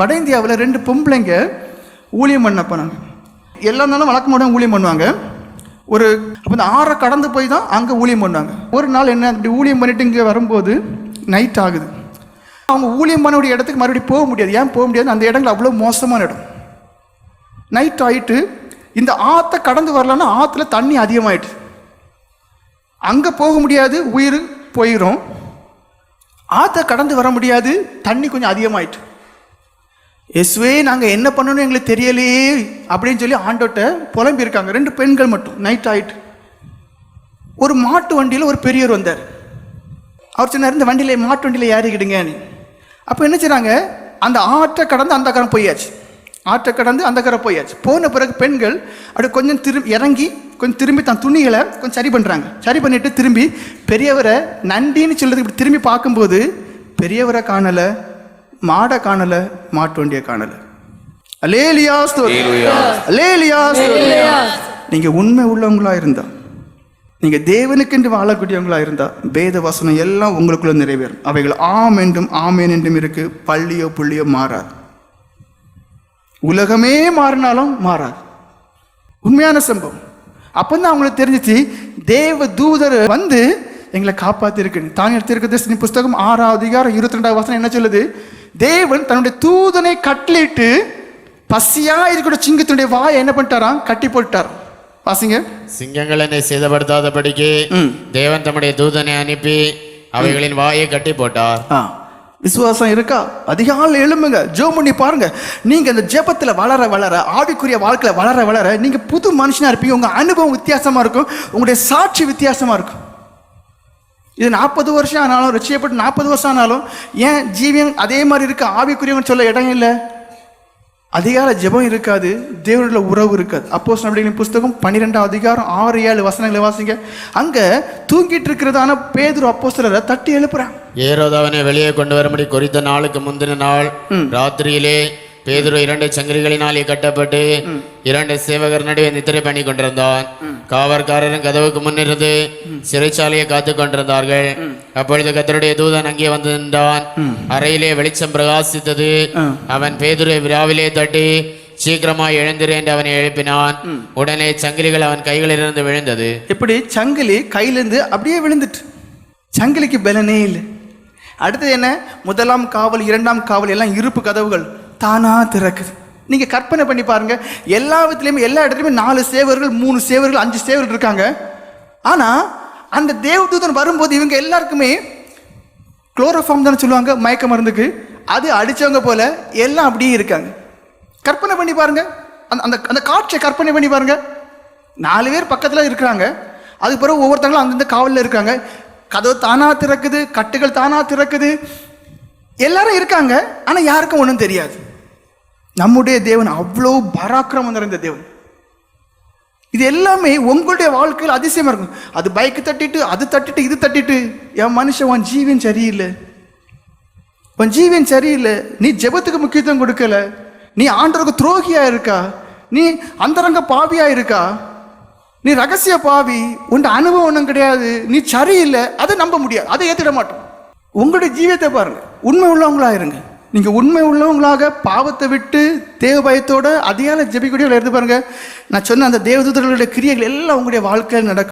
வட இந்தியாவில் ரெண்டு பொம்பளைங்க ஊழியம் பண்ண போனாங்க எல்லா நாளும் வழக்கமாக ஊழியம் பண்ணுவாங்க. ஒரு அப்போ இந்த ஆறை கடந்து போய் தான் அங்கே ஊழியம் பண்ணுவாங்க. ஒரு நாள் என்ன அப்படி ஊழியம் பண்ணிட்டு இங்கே வரும்போது நைட் ஆகுது. அவங்க ஊழியம் பண்ணக்கூடிய இடத்துக்கு மறுபடியும் போக முடியாது. ஏன் போக முடியாது அந்த இடங்கள் அவ்வளோ மோசமான இடம். நைட் ஆகிட்டு இந்த ஆற்றை கடந்து வரலன்னா ஆற்றுல தண்ணி அதிகமாயிட்டு அங்கே போக முடியாது உயிர் போயிடும் ஆற்றை கடந்து வர முடியாது தண்ணி கொஞ்சம் அதிகமாயிட்டு. எஸ்வே நாங்கள் என்ன பண்ணணும் எங்களுக்கு தெரியலையே அப்படின்னு சொல்லி ஆண்டோட்ட புலம்பியிருக்காங்க. ரெண்டு பெண்கள் மட்டும் நைட் ஆயிட்டு. ஒரு மாட்டு வண்டியில் ஒரு பெரியவர் வந்தார். அவர் சொன்னார் இந்த வண்டியில் மாட்டு வண்டியில் ஏறிக்கிடுங்கன்னு அப்போ என்ன செய்கிறாங்க அந்த ஆற்றை கடந்து அந்த கரம் போயாச்சு. ஆற்றை கடந்து அந்த கரை போயாச்சு. போன பிறகு பெண்கள் அப்படி கொஞ்சம் திரும்பி இறங்கி கொஞ்சம் திரும்பி தன் துணிகளை கொஞ்சம் சரி பண்ணுறாங்க சரி பண்ணிட்டு திரும்பி பெரியவரை நன்றின்னு சொல்றது இப்படி திரும்பி பார்க்கும்போது பெரியவரை காணலை. மாடை காணலை மாட்டு வண்டியை காணலை அலேலியா அலேலியா நீங்க உண்மை உள்ளவங்களா இருந்தா நீங்க தேவனுக்கென்று வாழக்கூடியவங்களா இருந்தா வேத வசனம் எல்லாம் உங்களுக்குள்ள நிறைவேறும். அவைகள் ஆம் என்றும் ஆமேன் என்றும் இருக்கு. பள்ளியோ புள்ளியோ மாறாது. உலகமே மாறினாலும் மாறாது. உண்மையான சம்பவம். அப்பந்தான் அவங்களுக்கு தெரிஞ்சிச்சு தேவ தூதர் வந்து எங்களை காப்பாத்திருக்கு தானியல் தீர்க்கதரிசனி புஸ்தகம் ஆறாவது அதிகாரம் இருபத்தி ரெண்டாவது வசனம் என்ன சொல்லுது? தேவன் தன்னுடைய தூதனை கட்டளிட்டு பசியா இருக்கிற சிங்கத்தினுடைய வாயை என்ன பண்ணிட்டாராம்? கட்டி போட்டார் வாசிங்க. சிங்கங்கள் என்னை சேதப்படுத்தாதபடிக்கு. தேவன் தம்முடைய தூதனை அனுப்பி அவைகளின் வாயை கட்டி போட்டார். ஆ. விசுவாசம் இருக்கா? அதிகாலையில் எழும்புங்க. ஜெபம் பண்ணி பாருங்க. நீங்க இந்த ஜெபத்துல வளர வளர ஆவிக்குரிய வாழ்க்கையில வளர வளர நீங்க புது மனுஷனா இருப்பீங்க. உங்க அனுபவம் வித்தியாசமா இருக்கும். உங்களுடைய சாட்சி வித்தியாசமா இருக்கும். இது நாற்பது வருஷம் ஆனாலும் ரட்சியப்பட்டு நாற்பது வருஷம் ஆனாலும் ஏன் ஜீவியம் அதே மாதிரி இருக்கு? ஆவிக்குரியவன் சொல்ல இடம் இல்லை. அதிகார ஜெபம் இருக்காது. தேவனுடைய உறவு இருக்காது. அப்போஸ் நம்முடைய புஸ்தகம் பன்னிரெண்டாம் அதிகாரம் ஆறு ஏழு வசனங்களை வாசிங்க. அங்க தூங்கிட்டு இருக்கிறதான பேதுரு அப்போஸ்தலரை தட்டி எழுப்புறான். ஏரோது அவனை வெளியே கொண்டு வரும்படி குறித்த நாளுக்கு முந்தின நாள் ராத்திரியிலே பேதுரு இரண்டு சங்கிலிகளினாலே கட்டப்பட்டு இரண்டு சேவகர் நடுவே நித்திரை பண்ணி கொண்டிருந்தான். காவற்காரரும் கதவுக்கு முன்னிருந்து சிறைச்சாலையை காத்து கொண்டிருந்தார்கள். அப்பொழுது கத்தருடைய தூதன் அங்கே வந்து நின்றான். அறையிலே வெளிச்சம் பிரகாசித்தது. அவன் பேதுரை விழாவிலே தட்டி சீக்கிரமாய் எழுந்திரு என்று அவனை எழுப்பினான். உடனே சங்கிலிகள் அவன் கைகளிலிருந்து விழுந்தது. இப்படி சங்கிலி கையிலேருந்து அப்படியே விழுந்துட்டு. சங்கிலிக்கு பலனே இல்லை. அடுத்தது என்ன? முதலாம் காவல் இரண்டாம் காவல் எல்லாம் இருப்பு கதவுகள். தானாக திறக்குது. நீங்கள் கற்பனை பண்ணி பாருங்கள் எல்லா விதத்துலேயுமே எல்லா இடத்துலையுமே நாலு சேவர்கள் மூணு சேவர்கள் அஞ்சு சேவர்கள் இருக்காங்க. ஆனால் அந்த தேவதூதன் வரும்போது இவங்க எல்லாருக்குமே குளோரோஃபார்ம் தானே சொல்லுவாங்க மயக்க மருந்துக்கு. அது அடித்தவங்க போல் எல்லாம் அப்படியே இருக்காங்க. கற்பனை பண்ணி பாருங்கள் அந்த அந்த அந்த காட்சியை கற்பனை பண்ணி பாருங்கள் நாலு பேர் பக்கத்தில் இருக்கிறாங்க. அதுக்கு பிறகு ஒவ்வொருத்தங்களும் அந்தந்த காவலில் இருக்காங்க. கதவு தானாக திறக்குது கட்டுகள் தானாக திறக்குது. எல்லாரும் இருக்காங்க. ஆனால் யாருக்கும் ஒன்றும் தெரியாது. நம்முடைய தேவன் அவ்வளோ பராக்கிரமம் நிறைந்த தேவன். இது எல்லாமே உங்களுடைய வாழ்க்கையில் அதிசயமா இருக்கும். அது பைக்கு தட்டிட்டு அது தட்டிட்டு இது தட்டிட்டு என் மனுஷன் உன் ஜீவன் சரியில்லை. உன் ஜீவன் சரியில்லை. நீ ஜெபத்துக்கு முக்கியத்துவம் கொடுக்கல. நீ ஆண்டவருக்கு துரோகியா இருக்கா? நீ அந்தரங்க பாவியா இருக்கா? நீ ரகசிய பாவி. உன் அனுபவம் ஒன்றும் கிடையாது. நீ சரியில்லை. அதை நம்ப முடியாது. அதை ஏற்றிட மாட்டோம். உங்களுடைய ஜீவியத்தை பாருங்க. உண்மை உள்ளவங்களா இருங்க. நீங்கள் உண்மை உள்ளவங்களாக பாவத்தை விட்டு தேவ பயத்தோட அதிகால ஜெபிக்கூடிய எடுத்து பாருங்க. நான் சொன்ன அந்த தேவதூதர்களுடைய கிரியைகள் எல்லாம் உங்களுடைய வாழ்க்கையில் நடக்கும்.